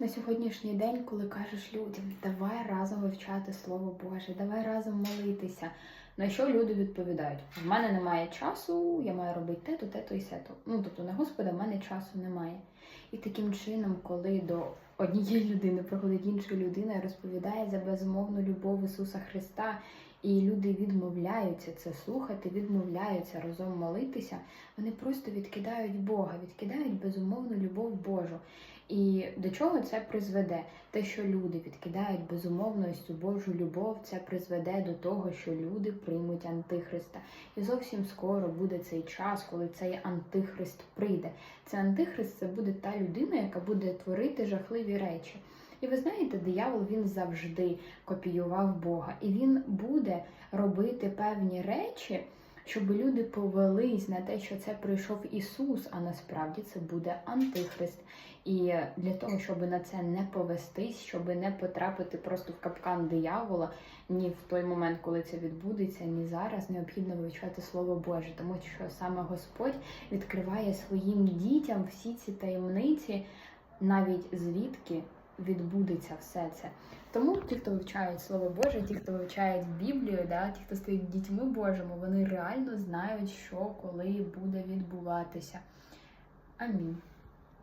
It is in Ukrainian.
на сьогоднішній день, коли кажеш людям, давай разом вивчати Слово Боже, давай разом молитися. На що люди відповідають? В мене немає часу, я маю робити те-то, те-то і сето. Ну тобто, на Господа, в мене часу немає. І таким чином, коли до однієї людини приходить інша людина і розповідає за безумовну любов Ісуса Христа, і люди відмовляються це слухати, відмовляються разом молитися, вони просто відкидають Бога, відкидають безумовну любов Божу. І до чого це призведе? Те, що люди відкидають безумовно ось цю Божу любов, це призведе до того, що люди приймуть антихриста. І зовсім скоро буде цей час, коли цей антихрист прийде. Це антихрист це буде та людина, яка буде творити жахливі речі. І ви знаєте, диявол він завжди копіював Бога, і він буде робити певні речі, щоб люди повелись на те, що це прийшов Ісус, а насправді це буде антихрист. І для того, щоб на це не повестись, щоб не потрапити просто в капкан диявола, ні в той момент, коли це відбудеться, ні зараз необхідно вивчати Слово Боже, тому що саме Господь відкриває своїм дітям всі ці таємниці, навіть звідки відбудеться все це. Тому ті, хто вивчають Слово Боже, ті, хто вивчають Біблію, да, ті, хто стають дітьми Божими, вони реально знають, що коли буде відбуватися. Амінь.